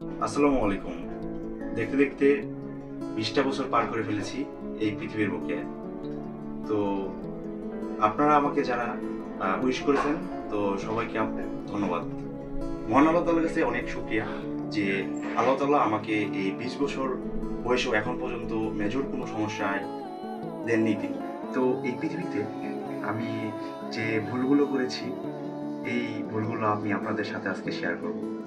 আসসালামু আলাইকুম। দেখতে দেখতে বিশটা বছর পার করে ফেলেছি এই পৃথিবীর বুকে। তো আপনারা আমাকে যারা উইশ করেছেন, তো সবাইকে আপ- ধন্যবাদ। মহান আল্লাহ তালার কাছে অনেক শুক্রিয়া যে আল্লাহ তালা আমাকে এই বিশ বছর বয়সেও এখন পর্যন্ত মেজর কোনো সমস্যায় দেননি তিনি। তো এই পৃথিবীতে আমি যে ভুলগুলো করেছি, এই ভুলগুলো আমি আপনাদের সাথে আজকে শেয়ার করব।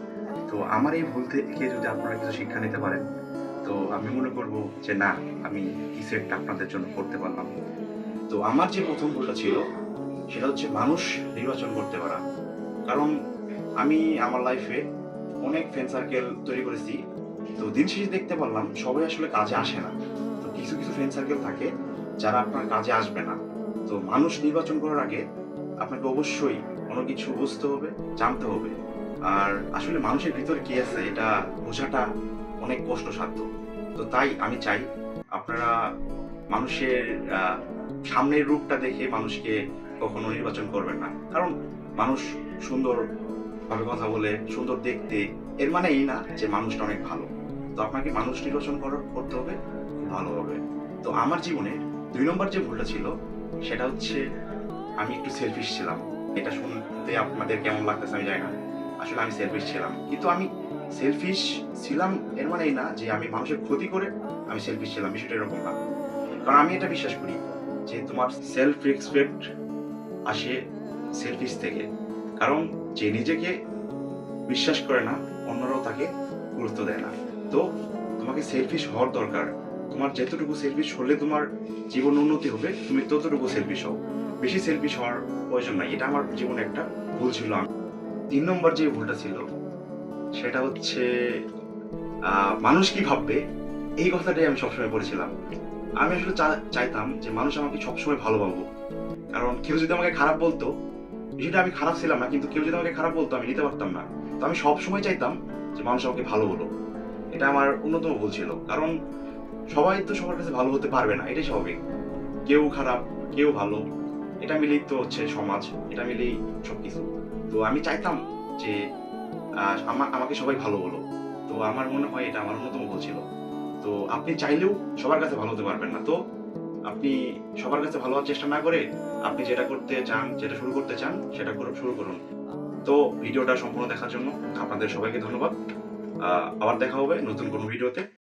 তো আমার এই ভুল থেকে যদি আপনারা কিছু শিক্ষা নিতে পারেন, তো আমি মনে করব যে না, আমি কিছু একটা আপনাদের জন্য করতে পারলাম। তো আমার যে প্রথম ভুলটা ছিল, সেটা হচ্ছে মানুষ নির্বাচন করতে পারা। কারণ আমি আমার লাইফে অনেক ফ্রেন্ড সার্কেল তৈরি করেছি। তো দিন শেষে দেখতে পারলাম, সবাই আসলে কাজে আসে না। তো কিছু কিছু ফ্রেন্ড সার্কেল থাকে যারা আপনার কাজে আসবে না। তো মানুষ নির্বাচন করার আগে আপনাকে অবশ্যই কোনো কিছু বুঝতে হবে, জানতে হবে। আর আসলে মানুষের ভিতরে কি আছে, এটা বোঝাটা অনেক কষ্টসাধ্য। তো তাই আমি চাই আপনারা মানুষের সামনের রূপটা দেখে মানুষকে কখনো নির্বাচন করবেন না। কারণ মানুষ সুন্দর ভাবে কথা বলে, সুন্দর দেখতে, এর মানে এই না যে মানুষটা অনেক ভালো। তো আপনাকে মানুষ নির্বাচন করতে হবে ভালো হবে। তো আমার জীবনে দুই নম্বর যে ভুলটা ছিল, সেটা হচ্ছে আমি একটু সেলফিশ ছিলাম। এটা শুনতে আপনাদের কেমন লাগতেছে আমি জানি না। আসলে আমি সেলফিশ ছিলাম। কিন্তু আমি সেলফিশ ছিলাম এর মানে এই না যে আমি মানুষের ক্ষতি করে আমি সেলফিশ ছিলাম, বিষয়টা এরকম না। কারণ আমি এটা বিশ্বাস করি যে তোমার সেলফ রেসপেক্ট আসে সেলফিশ থেকে। কারণ যে নিজেকে বিশ্বাস করে না, অন্যরাও তাকে গুরুত্ব দেয় না। তো তোমাকে সেলফিশ হওয়ার দরকার। তোমার যতটুকু সেলফিশ হলে তোমার জীবন উন্নতি হবে, তুমি ততটুকু সেলফিশ হও। বেশি সেলফিশ হওয়ার প্রয়োজন নাই। এটা আমার জীবনে একটা ভুল ছিল তিন নম্বর যে ভুলটা ছিল, সেটা হচ্ছে মানুষ কি ভাববে? এই কথাটাই আমি সবসময় বলেছিলাম। আমি আসলে চাইতাম যে মানুষ আমাকে সবসময় ভালো ভাবুক কারণ কেউ যদি আমাকে খারাপ বলতো, বিষয়টা আমি খারাপ ছিলাম না, কিন্তু কেউ যদি আমাকে খারাপ বলতো, আমি নিতে পারতাম না। তো আমি সবসময় চাইতাম যে মানুষ আমাকে ভালো বলো এটা আমার অন্যতম ভুল ছিল। কারণ সবাই তো সবার কাছে ভালো হতে পারবে না, এটাই স্বাভাবিক। কেউ খারাপ, কেউ ভালো। এটা মিলেই তো হচ্ছে সমাজ, এটা মিলেই সবকিছু। তো আমি চাইতাম যে আহ, আমা- আমাকে সবাই ভালো বলো। তো আমার মনে হয় এটা আমার অন্যতম ভুল ছিল। তো আপনি চাইলেও সবার কাছে ভালো হতে পারবেন না। তো আপনি সবার কাছে ভালো হওয়ার চেষ্টা না করে আপনি যেটা করতে চান যেটা শুরু করতে চান সেটা শুরু করুন। তো ভিডিওটা সম্পূর্ণ দেখার জন্য আপনাদের সবাইকে ধন্যবাদ। আবার দেখা হবে নতুন কোনো ভিডিওতে।